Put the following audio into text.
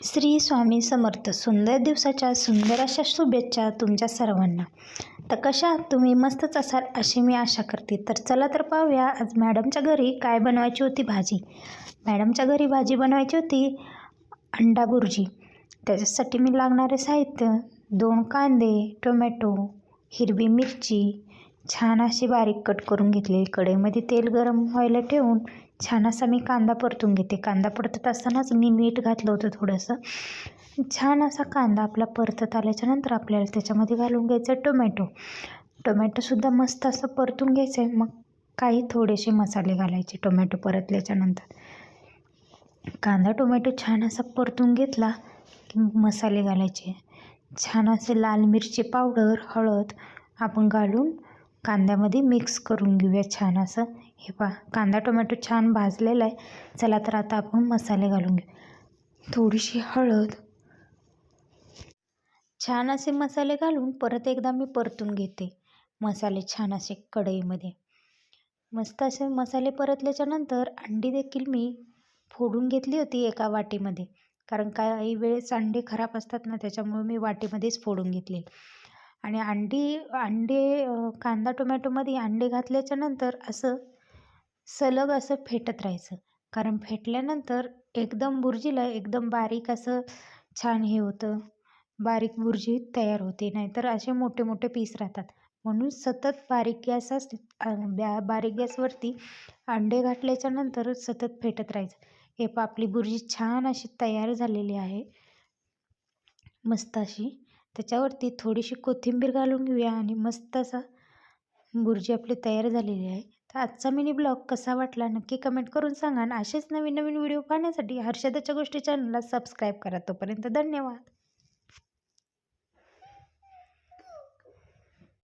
श्री स्वामी समर्थ. सुंदर दिवसाच्या सुंदर अशा शुभेच्छा तुमच्या सर्वांना. तर कशा तुम्ही? मस्तच असाल अशी मी आशा करते. तर चला तर पाहूया आज मॅडमच्या घरी काय बनवायची होती भाजी. मॅडमच्या घरी भाजी बनवायची होती अंडा भुर्जी त्याच्यासाठी मी लागणारे साहित्य दोन कांदे टोमॅटो हिरवी मिरची छान अशी बारीक कट करून घेतली कढईमध्ये तेल गरम व्हायला ठेवून छान असा मी कांदा परतून घेते. कांदा परतत असतानाच मी मीठ घातलं होतं थोडंसं. छान असा कांदा आपला परतत आल्याच्यानंतर आपल्याला त्याच्यामध्ये घालून घ्यायचं टोमॅटो. टोमॅटोसुद्धा मस्त असं परतून घ्यायचं आहे मग काही थोडेसे मसाले घालायचे टोमॅटो परतल्याच्यानंतर. कांदा टोमॅटो छान असा परतून घेतला की मसाले घालायचे. छान असे लाल मिरची पावडर हळद आपण घालून कांद्यामध्ये मिक्स करून घेऊया छान असं हे पा कांदा टोमॅटो छान भाजलेला आहे. चला तर आता आपण मसाले घालून घेऊ. थोडीशी हळद. छान असे मसाले घालून परत एकदा मी परतून घेते मसाले छान असे कढईमध्ये. मस्त असे मसाले परतल्याच्यानंतर अंडी देखील मी फोडून घेतली होती एका वाटीमध्ये. कारण काही वेळेस अंडे खराब असतात ना त्याच्यामुळे मी वाटीमध्येच फोडून घेतले. आणि अंडी अंडे कांदा टोमॅटोमध्ये अंडे घातल्याच्यानंतर असं सलग असं फेटत राहायचं. कारण फेटल्यानंतर एकदम बुर्जीला एकदम बारीक असं छान हे होतं. बारीक बुर्जी तयार होते. नाहीतर असे मोठे मोठे पीस राहतात. म्हणून सतत बारीक गॅस बॅ बारीक गॅसवरती अंडे घातल्याच्यानंतर सतत फेटत राहायचं. हे पा आपली बुर्जी छान अशी तयार झालेली आहे. मस्त अशी. त्याच्यावरती थोडीशी कोथिंबीर घालून घेऊया आणि मस्त असा बुर्जी आपली तयार झालेली आहे. तर आजचा मिनी ब्लॉग कसा वाटला नक्की कमेंट करून सांगा आणि असेच नवीन नवीन व्हिडिओ पाहण्यासाठी हर्षदाच्या गोष्टी चॅनलला सबस्क्राईब करा. तोपर्यंत धन्यवाद.